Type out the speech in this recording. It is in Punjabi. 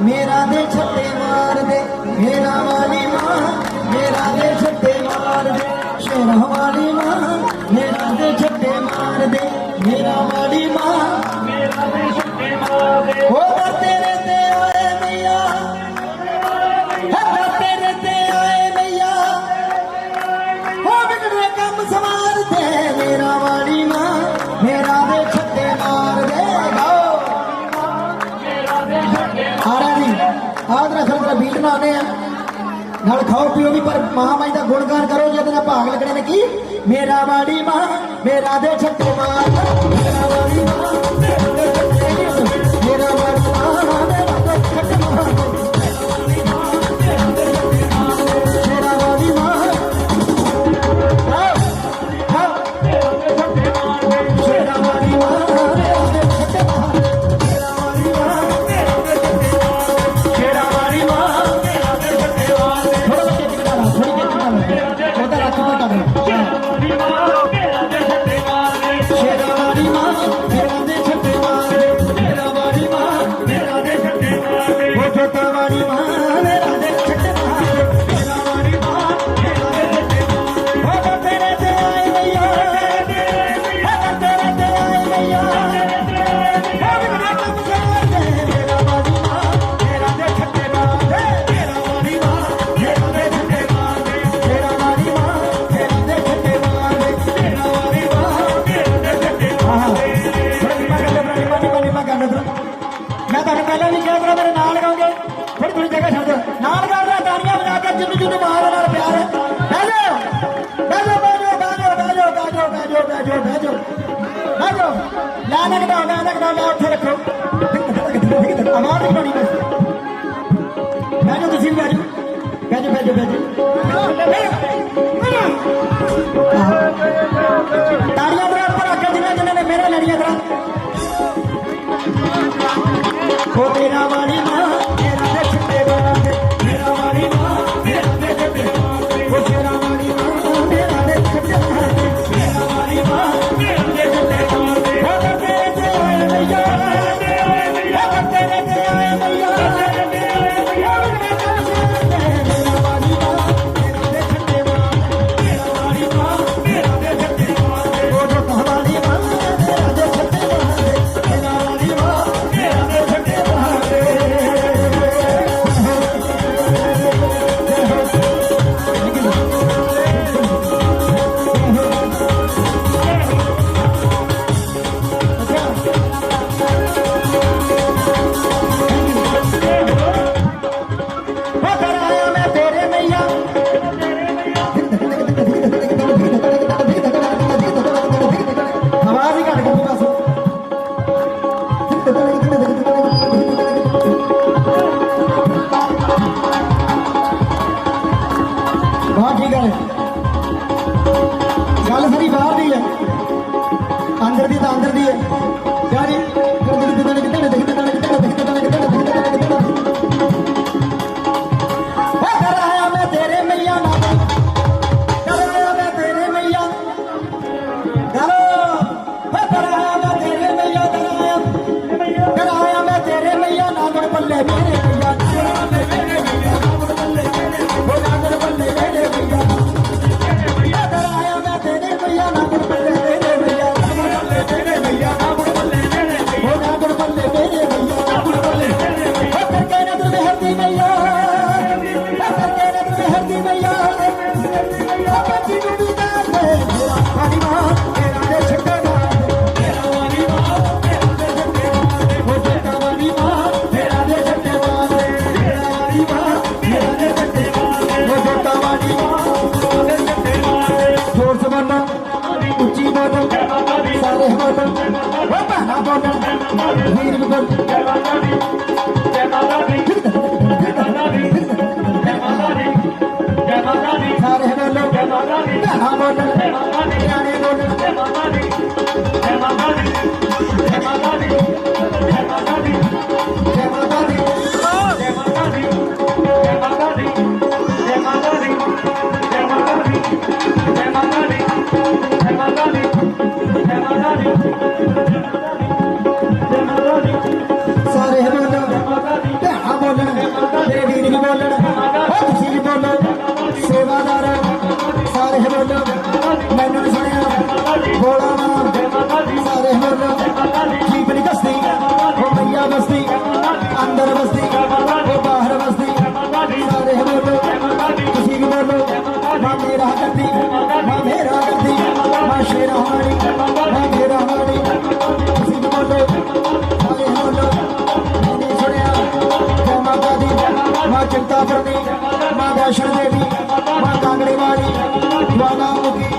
ਮੇਰਾ ਦੇ ਛੱਤੇ ਮਾਰ ਦੇ ਮੇਰਾ ਵਾਲੀ ਮਾਂ, ਮੇਰਾ ਦੇ ਛੱਤੇ ਮਾਰ ਦੇ ਸ਼ੇਰ ਵਾਲੀ ਮਾਂ, ਮੇਰਾ ਦੇ ਛੱਤੇ ਦਾ ਬੀਜ ਬਣਾਉਨੇ ਆ। ਨਾਲ ਖਾਓ ਪੀਓ ਵੀ, ਪਰ ਮਾਂ ਮਾਈ ਦਾ ਗੁਣਗਾਨ ਕਰੋ, ਜੇ ਨਾਲ ਭਾਗ ਲੱਗਣੇ ਨੇ ਕੀ? ਮੇਰਾ ਬਾੜੀ ਮਾਂ, ਮੇਰਾ ਦੇ ਛੱਟੇ ਮਾਂ, ਮੇਰਾ ਬਾੜੀ ਮਾਂ। रखोमी बो तो पैजो Hallelujah. ਹੈਗਾ ਹੈ ਗੱਲ ਸਾਰੀ ਬਾਹਰ ਦੀ ਹੈ। ਅੰਦਰ ਦੀ ਤਾਂ ਅੰਦਰ ਦੀ ਹੈ। ਦੀ ਮਈਆ ਬਾਬਾ ਤੇਰੇ ਰਹਿ ਦੀ ਮਈਆ ਬਾਬਾ ਜੀ ਨੂੰ ਵੀ ਨਾ ਦੇ ਮੇਰਾ ਆਨਿਮਾ ਤੇਰਾ ਦੇ ਛੱਡੇ ਨਾ ਮੇਰਾ ਆਨਿਮਾ ਤੇਰਾ ਦੇ ਛੱਡੇ ਨਾ ਦੇ ਹੋ ਤੇਰਾ ਆਨਿਮਾ ਤੇਰਾ ਦੇ ਛੱਡੇ ਨਾ ਦੇ ਮੇਰਾ ਆਨਿਮਾ ਤੇਰਾ ਦੇ ਛੱਡੇ ਨਾ ਦੇ ਹੋ ਤੇਰਾ ਆਨਿਮਾ ਦੇ ਛੱਡੇ ਨਾ ਦੇ ਹੋਰ ਜ਼ਮਾਨਾ ਉੱਚੀ ਬੋਲ ਸਾਰੇ ਬੋਲ ਹੋ ਭੈਣਾ ਬੋਲ ਵੀਰ ਬੋਲ ਭੈਣਾ ਬੋਲਣ ਭੈਣੇ ਬੋਲਣ ਭੈਣਾ ਬੋਲਣ ਮਾਂ ਵੈਸ਼ਣ ਦੇਵੀ ਮਾਂ